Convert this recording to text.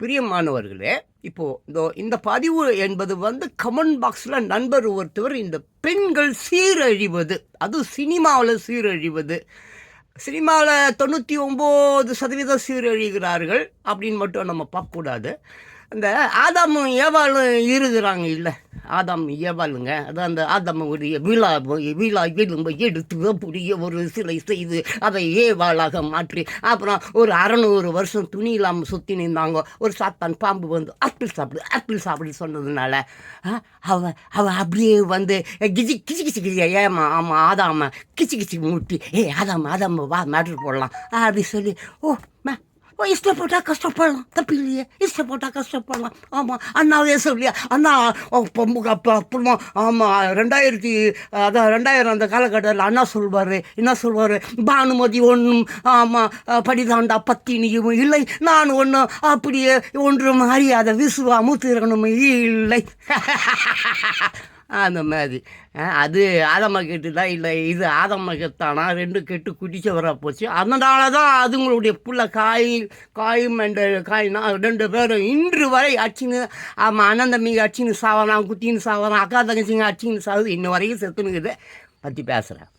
பிரியமானவர்களே இப்போது இந்த இந்த பதிவு என்பது வந்து கமெண்ட் பாக்ஸில் நண்பர் ஒருத்தவர் இந்த பெண்கள் சீரழிவது அது சினிமாவில் சீரழிவது சினிமாவில் தொண்ணூற்றி ஒம்பது சதவீதம் சீரழிகிறார்கள் அப்படின்னு மட்டும் நம்ம பார்க்கக்கூடாது. அந்த ஆதாமும் ஏவாளும் இருக்கிறாங்க இல்லை. ஆதாம் ஏவாளுங்க அது அந்த ஆதாமுடைய விழா விழா எலும்பை எடுத்து புரிய ஒரு சிலை செய்து அதை ஏவாளாக மாற்றி அப்புறம் ஒரு அறநூறு வருஷம் துணி இல்லாமல் சுற்றி நின்றாங்க. ஒரு சாத்தான் பாம்பு வந்து ஆப்பிள் சாப்பிடு ஆப்பிள் சாப்பிடு சொன்னதுனால ஆ, அவ அவ அப்படியே வந்து கிஜி கிச்சி கிச்சி கிச்சி ஏமா ஆமாம் ஆதாம கிச்சி கிச்சி மூட்டி ஏ ஆதாம் ஆதாம் வா மேட்ரு போடலாம் அப்படி சொல்லி ஓ மே ஓ இஷ்டப்பட்டா கஷ்டப்படலாம் தப்பு இல்லையே இஷ்டப்பட்டா கஷ்டப்படலாம் ஆமாம் அண்ணாவே சொல்லியா அண்ணா பொம்பு அப்போ அப்புறமா ஆமாம் ரெண்டாயிரத்தி அதான் ரெண்டாயிரம் அந்த காலகட்டத்தில் அண்ணா சொல்வார் என்ன சொல்வார்? பானுமதி ஒன்றும் ஆமாம் படிதாண்டா பத்தினியும் இல்லை. நான் ஒன்றும் அப்படியே ஒன்றும் அறியாத விசுவா மூத்திரனும் இல்லை. அந்த மாதிரி. அது அது ஆதம தான் இல்லை இது ஆதம கெத்தானா ரெண்டு கெட்டு குடிச்சவரா போச்சு. அதனால தான் அதுங்களுடைய புள்ள காய் காயும் அண்ட் காய்னா ரெண்டு பேரும் இன்று வரை அடிச்சுன்னு ஆமாம் அண்ணன் தம்பிங்க அச்சின்னு சாவலாம் குத்தின்னு சாவலாம் அக்கா தங்கச்சிங்க அச்சின்னு சாவுது. இன்ன வரைக்கும் செத்துனுக்குது பற்றி பேசுகிறேன்